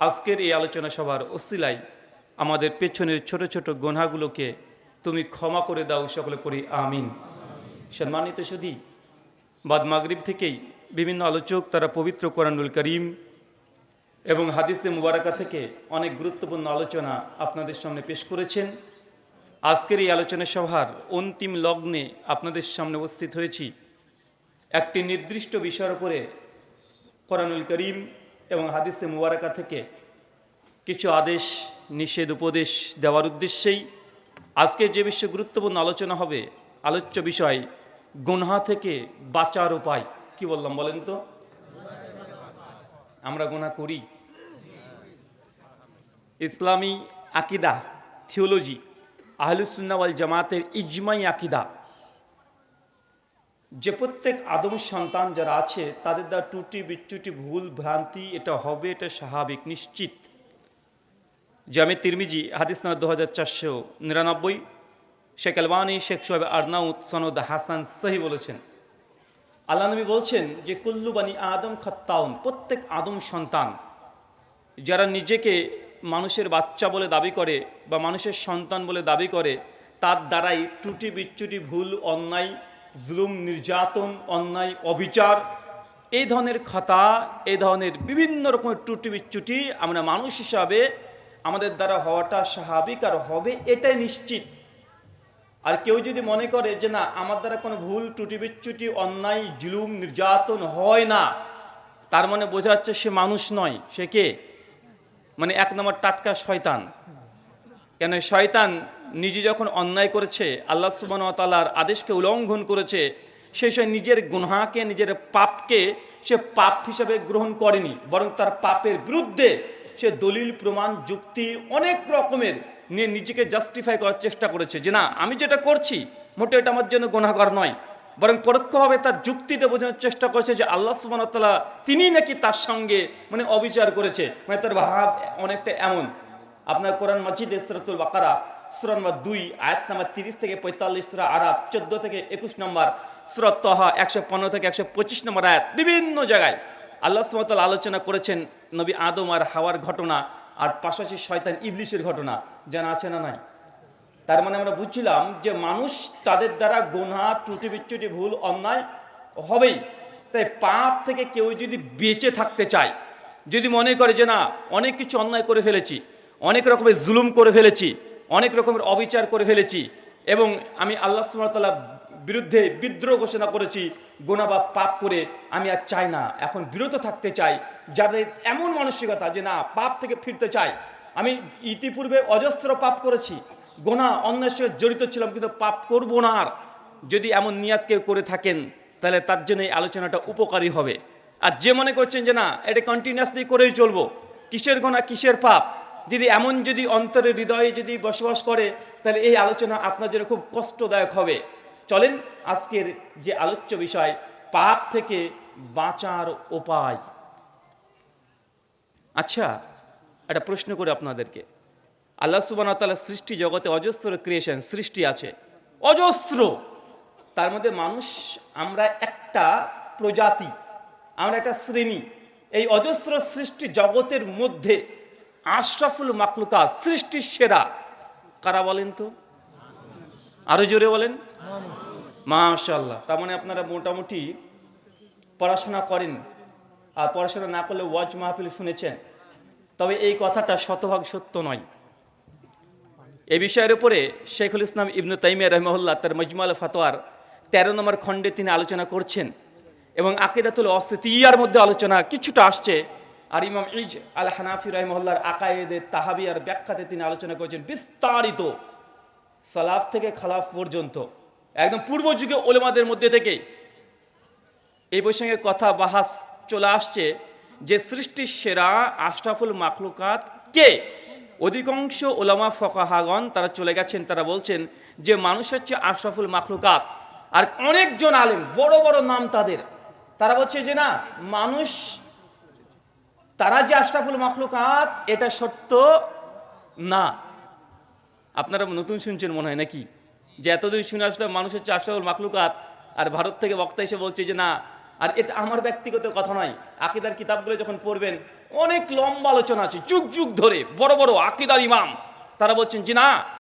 আজকের এই আলোচনা সভার ওসিলাই আমাদের পেছনের ছোট ছোট গোনাগুলোকে তুমি ক্ষমা করে দাও, সকলে পড়ি, আমিন। সম্মানিত সুধী বাদ মাগরিব থেকেই বিভিন্ন আলোচক তারা পবিত্র কোরআনুল করিম এবং হাদিসে মুবারাকা থেকে অনেক গুরুত্বপূর্ণ আলোচনা আপনাদের সামনে পেশ করেছেন। আজকের এই আলোচনা সভার অন্তিম লগ্নে আপনাদের সামনে উপস্থিত হয়েছি। একটি নির্দিষ্ট বিষয়ের উপরে কোরআনুল করিম এবং হাদিসে মুবারাকা থেকে কিছু আদেশ, নিষেধ, উপদেশ দেওয়ার উদ্দেশ্যেই আজকে যে বিষয়ে গুরুত্বপূর্ণ আলোচনা হবে, আলোচ্য বিষয়, গুনহা থেকে বাঁচার উপায়। কি বললাম বলেন তো? আমরা গুনাহ করি। ইসলামী আকিদা, থিওলজি আহলুসুন্নাওয়াল জামাতের ইজমাই আকিদা। যে প্রত্যেক আদম সন্তান যারা আছে, তাদের দ্বারা ত্রুটি বিচ্যুটি ভুল ভ্রান্তি, এটা হবে, এটা স্বাভাবিক, নিশ্চিত। জামে তিরমিজি, হাদিস না দু হাজার চারশো নিরানব্বই। শেখ আলবানী, শেখ সোহেব আরনাউদ সনদ হাসান সহি বলেছেন, আল্লাহ নবী বলছেন যে, কুল্লু বানি আদম খত্তাউন, প্রত্যেক আদম সন্তান যারা নিজেকে মানুষের বাচ্চা বলে দাবি করে বা মানুষের সন্তান বলে দাবি করে, তার দ্বারাই ত্রুটি বিচ্যুটি ভুল, অন্যায় জুলুম, নির্যাতন, অন্যায়, অবিচার, এই ধরনের খাতা, এই ধরনের বিভিন্ন রকমের ত্রুটি বিচ্যুটি আমরা মানুষ হিসাবে আমাদের দ্বারা হওয়াটা স্বাভাবিক আর হবে এটাই নিশ্চিত। আর কেউ যদি মনে করে যে না, আমার দ্বারা কোনো ভুল ত্রুটি বিচ্যুটি অন্যায়, জুলুম, নির্যাতন হয় না, তার মানে বোঝা যাচ্ছে সে মানুষ নয়, সে কে? মানে এক নম্বর টাটকা শয়তান। কেন শয়তান নিজে যখন অন্যায় করেছে, আল্লাহ সুবান তালার আদেশকে উল্লঙ্ঘন করেছে, সে সে নিজের গুনহাকে, নিজের পাপকে সে পাপ হিসাবে গ্রহণ করেনি, বরং তার পাপের বিরুদ্ধে সে দলিল, প্রমাণ, যুক্তি অনেক রকমের নিয়ে নিজেকে জাস্টিফাই করার চেষ্টা করেছে। যে না, আমি যেটা করছি, মোটে এটা আমার জন্য গুণাগার নয়, বরং পরোক্ষভাবে তার যুক্তিতে বোঝানোর চেষ্টা করেছে যে আল্লাহ সুবাহতাল্লাহ তিনি নাকি তার সঙ্গে মানে অবিচার করেছে। মানে তার ভাব অনেকটা এমন। আপনার কোরআন মাজিদ ইসরাতুল বাকারা নম্বর দুই, আয়াত নাম্বার তিরিশ থেকে পঁয়তাল্লিশ, সুরা আরাফ চোদ্দ থেকে একুশ নম্বর সুরত তহা একশো পনেরো থেকে একশো পঁচিশ নম্বর আয়াত বিভিন্ন জায়গায় আল্লাহ সুমতাল আলোচনা করেছেন নবী আদম আর হাওয়ার ঘটনা আর পাশাপাশি শয়তান ইবলিশের ঘটনা। জানা আছে না নাই? তার মানে আমরা বুঝছিলাম যে মানুষ তাদের দ্বারা গোনা ত্রুটি বিচ্যুটি ভুল, অন্যায় হবেই। তাই পাপ থেকে কেউ যদি বেঁচে থাকতে চায়, যদি মনে করে যে না, অনেক কিছু অন্যায় করে ফেলেছি, অনেক রকমের জুলুম করে ফেলেছি অনেক রকমের অবিচার করে ফেলেছি এবং আমি আল্লাহ সুমতাল্লাহ বিরুদ্ধে বিদ্রোহ ঘোষণা করেছি গোনা বা পাপ করে আমি আর চাই না। এখন বিরত থাকতে চাই, যাদের এমন মানসিকতা যে না, পাপ থেকে ফিরতে চাই। আমি ইতিপূর্বে অজস্র পাপ করেছি গোনা অন্যের সঙ্গে জড়িত ছিলাম কিন্তু পাপ করব না আর। যদি এমন নিয়াত কেউ করে থাকেন, তাহলে তার জন্য এই আলোচনাটা উপকারী হবে। আর যে মনে করছেন যে না, এটা কন্টিনিউয়াসলি করেই চলবো, কিসের গোনা কিসের পাপ? যদি এমন যদি অন্তরের হৃদয়ে যদি বসবাস করে, তাহলে এই আলোচনা আপনার জন্য খুব কষ্টদায়ক হবে। চলেন আজকের যে আলোচ্য বিষয়, পাপ থেকে বাঁচার উপায়। আচ্ছা একটা প্রশ্ন করে আপনাদেরকে। আল্লাহ সুবান তাল্লাহ সৃষ্টি জগতে অজস্র ক্রিয়েশন সৃষ্টি আছে। অজস্র! তার মধ্যে মানুষ, আমরা একটা প্রজাতি, আমরা একটা শ্রেণি। এই অজস্র সৃষ্টি জগতের মধ্যে আশরাফুল মাকলুকা সৃষ্টির সেরা। কারা বলেন তো? আরও জোরে বলেন। মাশাল্লাহ তার মানে আপনারা মোটামুটি পড়াশোনা করেন। আর পড়াশোনা না করলে ওয়াজ মাহফিল শুনেছেন। তবে এই কথাটা শতভাগ সত্য নয়। এ বিষয়ের উপরে শেখুল ইসলাম ইবনু তাইমিয়া রহমহল্লা তার মজমাল ফাতোয়ার তেরো নম্বর খণ্ডে তিনি আলোচনা করছেন। এবং আকিদাতুল অসিতিয়ার মধ্যে আলোচনা কিছুটা আসছে। আর ইমাম ইজ আল হানাফি রহমহল্লার আকায়েদের তাহাবিয়ার ব্যাখ্যাতে তিনি আলোচনা করেছেন বিস্তারিত সালাফ থেকে খালাফ পর্যন্ত। একদম পূর্ব যুগে ওলেমাদের মধ্যে থেকে। এই প্রসঙ্গে কথা বাহাস চলে আসছে যে সৃষ্টির সেরা আশরাফুল মাখলুকাত কে? অধিকাংশ ওলামা ফকাহাগন তারা চলে গেছেন, তারা বলছেন যে মানুষ হচ্ছে আশরাফুল মাখলুকাত। আর অনেকজন আলেম, বড় বড় নাম তাদের। তারা বলছে যে না, মানুষ তারা যে আশরাফুল মাখলুকাত, এটা সত্য? না। আপনারা নতুন শুনছেন মনে হয় নাকি? যে এতদিন শুনে আসলে মানুষ হচ্ছে আশরাফুল মাখলুকাত, আর ভারত থেকে বক্তা এসে বলছে যে না, আর এটা আমার ব্যক্তিগত কথা নয়। আকিদার কিতাবগুলো যখন পড়বেন, অনেক লম্বা আলোচনা আছে, যুগ যুগ ধরে, বড় বড় আকিদার ইমাম। তারা বলছেন যে না